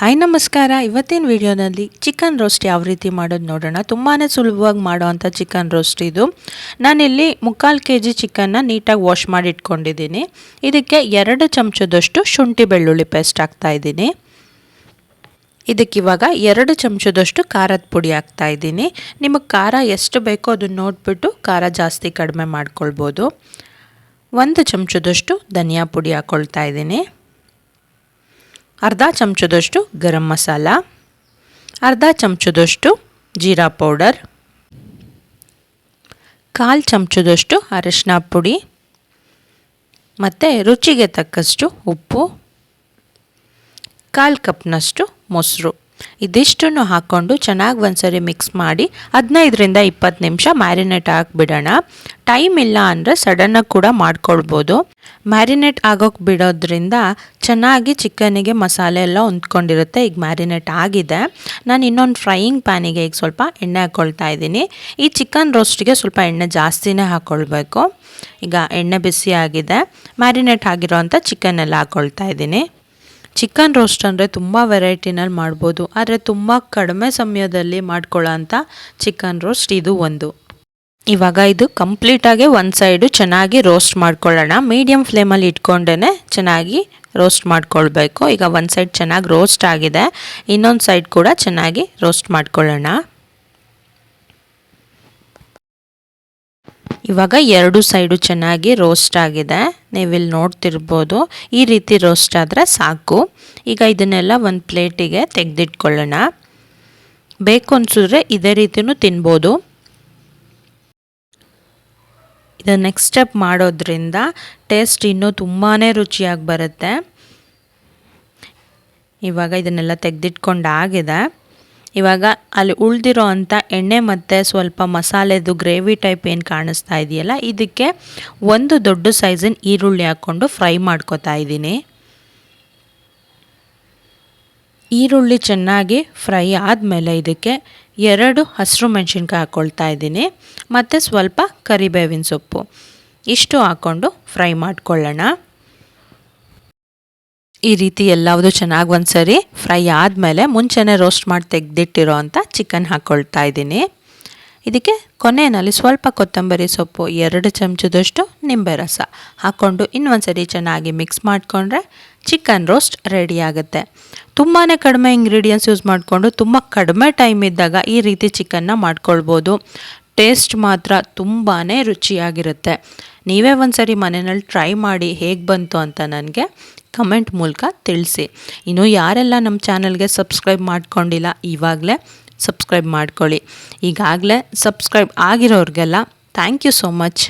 Hi, ನಮಸ್ಕಾರ. ಇವತ್ತಿನ ವಿಡಿಯೋನಲ್ಲಿ ಚಿಕನ್ ರೋಸ್ಟ್ ಯಾವ ರೀತಿ ಮಾಡೋದು ನೋಡೋಣ. ತುಂಬಾ ಸುಲಭವಾಗಿ ಮಾಡೋವಂಥ ಚಿಕನ್ ರೋಸ್ಟ್ ಇದು. ನಾನಿಲ್ಲಿ ಮುಕ್ಕಾಲು ಕೆ ಜಿ ಚಿಕನ್ನ ನೀಟಾಗಿ ವಾಶ್ ಮಾಡಿ ಇಟ್ಕೊಂಡಿದ್ದೀನಿ. ಇದಕ್ಕೆ ಎರಡು ಚಮಚದಷ್ಟು ಶುಂಠಿ ಬೆಳ್ಳುಳ್ಳಿ ಪೇಸ್ಟ್ ಹಾಕ್ತಾ ಇದ್ದೀನಿ. ಇದಕ್ಕಿವಾಗ ಎರಡು ಚಮಚದಷ್ಟು ಖಾರದ ಪುಡಿ ಹಾಕ್ತಾ ಇದ್ದೀನಿ. ನಿಮಗೆ ಖಾರ ಎಷ್ಟು ಬೇಕೋ ಅದನ್ನು ನೋಡಿಬಿಟ್ಟು ಖಾರ ಜಾಸ್ತಿ ಕಡಿಮೆ ಮಾಡ್ಕೊಳ್ಬೋದು. ಒಂದು ಚಮಚದಷ್ಟು ಧನಿಯಾ ಪುಡಿ ಹಾಕ್ಕೊಳ್ತಾ ಇದ್ದೀನಿ. ಅರ್ಧ ಚಮಚದಷ್ಟು ಗರಂ ಮಸಾಲ, ಅರ್ಧ ಚಮಚದಷ್ಟು ಜೀರಾ ಪೌಡರ್, ಕಾಲು ಚಮಚದಷ್ಟು ಅರಶಿನ ಪುಡಿ ಮತ್ತು ರುಚಿಗೆ ತಕ್ಕಷ್ಟು ಉಪ್ಪು, ಕಾಲು ಕಪ್ನಷ್ಟು ಮೊಸರು. ಇದಿಷ್ಟನ್ನು ಹಾಕ್ಕೊಂಡು ಚೆನ್ನಾಗಿ ಒಂದ್ಸರಿ ಮಿಕ್ಸ್ ಮಾಡಿ ಹದಿನೈದರಿಂದ ಇಪ್ಪತ್ತು ನಿಮಿಷ ಮ್ಯಾರಿನೇಟ್ ಹಾಕಿಬಿಡೋಣ. ಟೈಮ್ ಇಲ್ಲ ಅಂದರೆ ಸಡನ್ನಾಗಿ ಕೂಡ ಮಾಡ್ಕೊಳ್ಬೋದು. ಮ್ಯಾರಿನೇಟ್ ಆಗೋಕ್ಕೆ ಬಿಡೋದ್ರಿಂದ ಚೆನ್ನಾಗಿ ಚಿಕನಿಗೆ ಮಸಾಲೆ ಎಲ್ಲ ಹೊಂದ್ಕೊಂಡಿರುತ್ತೆ, ಈಗ ಮ್ಯಾರಿನೇಟ್ ಆಗಿದೆ. ನಾನು ಇನ್ನೊಂದು ಫ್ರೈಯಿಂಗ್ ಪ್ಯಾನಿಗೆ ಈಗ ಸ್ವಲ್ಪ ಎಣ್ಣೆ ಹಾಕ್ಕೊಳ್ತಾ ಇದ್ದೀನಿ. ಈ ಚಿಕನ್ ರೋಸ್ಟಿಗೆ ಸ್ವಲ್ಪ ಎಣ್ಣೆ ಜಾಸ್ತಿನೇ ಹಾಕ್ಕೊಳ್ಬೇಕು ಈಗ ಎಣ್ಣೆ ಬಿಸಿ ಆಗಿದೆ. ಮ್ಯಾರಿನೇಟ್ ಆಗಿರೋ ಅಂಥ ಚಿಕನ್ ಎಲ್ಲ ಹಾಕ್ಕೊಳ್ತಾ ಇದ್ದೀನಿ. ಚಿಕನ್ ರೋಸ್ಟ್ ಅಂದರೆ ತುಂಬ ವೆರೈಟಿನಲ್ಲಿ ಮಾಡ್ಬೋದು, ಆದರೆ ತುಂಬ ಕಡಿಮೆ ಸಮಯದಲ್ಲಿ ಮಾಡ್ಕೊಳ್ಳೋ ಅಂಥ ಚಿಕನ್ ರೋಸ್ಟ್ ಇದು ಒಂದು. ಇವಾಗ ಇದು ಕಂಪ್ಲೀಟಾಗಿ ಒಂದು ಸೈಡು ಚೆನ್ನಾಗಿ ರೋಸ್ಟ್ ಮಾಡ್ಕೊಳ್ಳೋಣ. ಮೀಡಿಯಮ್ ಫ್ಲೇಮಲ್ಲಿ ಇಟ್ಕೊಂಡೇ ಚೆನ್ನಾಗಿ ರೋಸ್ಟ್ ಮಾಡ್ಕೊಳ್ಬೇಕು. ಈಗ ಒಂದು ಸೈಡ್ ಚೆನ್ನಾಗಿ ರೋಸ್ಟ್ ಆಗಿದೆ, ಇನ್ನೊಂದು ಸೈಡ್ ಕೂಡ ಚೆನ್ನಾಗಿ ರೋಸ್ಟ್ ಮಾಡ್ಕೊಳ್ಳೋಣ. ಇವಾಗ ಎರಡು ಸೈಡು ಚೆನ್ನಾಗಿ ರೋಸ್ಟ್ ಆಗಿದೆ. ನೀವಿಲ್ಲಿ ನೋಡ್ತಿರ್ಬೋದು, ಈ ರೀತಿ ರೋಸ್ಟ್ ಆದರೆ ಸಾಕು. ಈಗ ಇದನ್ನೆಲ್ಲ ಒಂದು ಪ್ಲೇಟಿಗೆ ತೆಗೆದಿಟ್ಕೊಳ್ಳೋಣ. ಬೇಕು ಅನಿಸಿದ್ರೆ ಇದೇ ರೀತಿಯೂ ತಿನ್ಬೋದು. ಇದು ನೆಕ್ಸ್ಟ್ ಸ್ಟೆಪ್ ಮಾಡೋದ್ರಿಂದ ಟೇಸ್ಟ್ ಇನ್ನೂ ತುಂಬಾ ರುಚಿಯಾಗಿ ಬರುತ್ತೆ. ಇವಾಗ ಇದನ್ನೆಲ್ಲ ತೆಗೆದಿಟ್ಕೊಂಡಾಗಿದೆ ಇವಾಗ ಅಲ್ಲಿ ಉಳಿದಿರೋ ಅಂಥ ಎಣ್ಣೆ ಮತ್ತು ಸ್ವಲ್ಪ ಮಸಾಲೆದು ಗ್ರೇವಿ ಟೈಪ್ ಏನು ಕಾಣಿಸ್ತಾ ಇದೆಯಲ್ಲ, ಇದಕ್ಕೆ ಒಂದು ದೊಡ್ಡ ಸೈಜಿನ ಈರುಳ್ಳಿ ಹಾಕ್ಕೊಂಡು ಫ್ರೈ ಮಾಡ್ಕೋತಾ ಇದ್ದೀನಿ. ಈರುಳ್ಳಿ ಚೆನ್ನಾಗಿ ಫ್ರೈ ಆದಮೇಲೆ ಇದಕ್ಕೆ ಎರಡು ಹಸಿರು ಮೆಣಸಿನ್ಕಾಯಿ ಹಾಕ್ಕೊಳ್ತಾ ಇದ್ದೀನಿ, ಮತ್ತು ಸ್ವಲ್ಪ ಕರಿಬೇವಿನ ಸೊಪ್ಪು. ಇಷ್ಟು ಹಾಕ್ಕೊಂಡು ಫ್ರೈ ಮಾಡ್ಕೊಳ್ಳೋಣ. ಈ ರೀತಿ ಎಲ್ಲವುದು ಚೆನ್ನಾಗಿ ಒಂದು ಸರಿ ಫ್ರೈ ಆದಮೇಲೆ ಮುಂಚೆನೆ ರೋಸ್ಟ್ ಮಾಡಿ ತೆಗೆದಿಟ್ಟಿರೋ ಅಂಥ ಚಿಕನ್ ಹಾಕ್ಕೊಳ್ತಾ ಇದ್ದೀನಿ. ಇದಕ್ಕೆ ಕೊನೆಯಲ್ಲಿ ಸ್ವಲ್ಪ ಕೊತ್ತಂಬರಿ ಸೊಪ್ಪು, ಎರಡು ಚಮಚದಷ್ಟು ನಿಂಬೆ ರಸ ಹಾಕ್ಕೊಂಡು ಇನ್ನೊಂದು ಸರಿ ಚೆನ್ನಾಗಿ ಮಿಕ್ಸ್ ಮಾಡಿಕೊಂಡ್ರೆ ಚಿಕನ್ ರೋಸ್ಟ್ ರೆಡಿ ಆಗುತ್ತೆ. ತುಂಬಾ ಕಡಿಮೆ ಇಂಗ್ರೀಡಿಯೆಂಟ್ಸ್ ಯೂಸ್ ಮಾಡಿಕೊಂಡು ತುಂಬ ಕಡಿಮೆ ಟೈಮ್ ಇದ್ದಾಗ ಈ ರೀತಿ ಚಿಕನ್ನ ಮಾಡ್ಕೊಳ್ಬೋದು. ಟೇಸ್ಟ್ ಮಾತ್ರ ತುಂಬಾ ರುಚಿಯಾಗಿರುತ್ತೆ. ನೀವೇ ಒಂದು ಸರಿ ಮನೆಯಲ್ಲಿ ಟ್ರೈ ಮಾಡಿ ಹೇಗೆ ಬಂತು ಅಂತ ನನಗೆ ಕಮೆಂಟ್ ಮೂಲಕ ತಿಳಿಸಿ. ಇನ್ನು ಯಾರೆಲ್ಲ ನಮ್ಮ ಚಾನಲ್ಗೆ ಸಬ್ಸ್ಕ್ರೈಬ್ ಮಾಡ್ಕೊಂಡಿಲ್ಲ, ಇವಾಗಲೇ ಸಬ್ಸ್ಕ್ರೈಬ್ ಮಾಡ್ಕೊಳ್ಳಿ. ಈಗಾಗಲೇ ಸಬ್ಸ್ಕ್ರೈಬ್ ಆಗಿರೋರಿಗೆಲ್ಲ ಥ್ಯಾಂಕ್ ಯು ಸೋ ಮಚ್.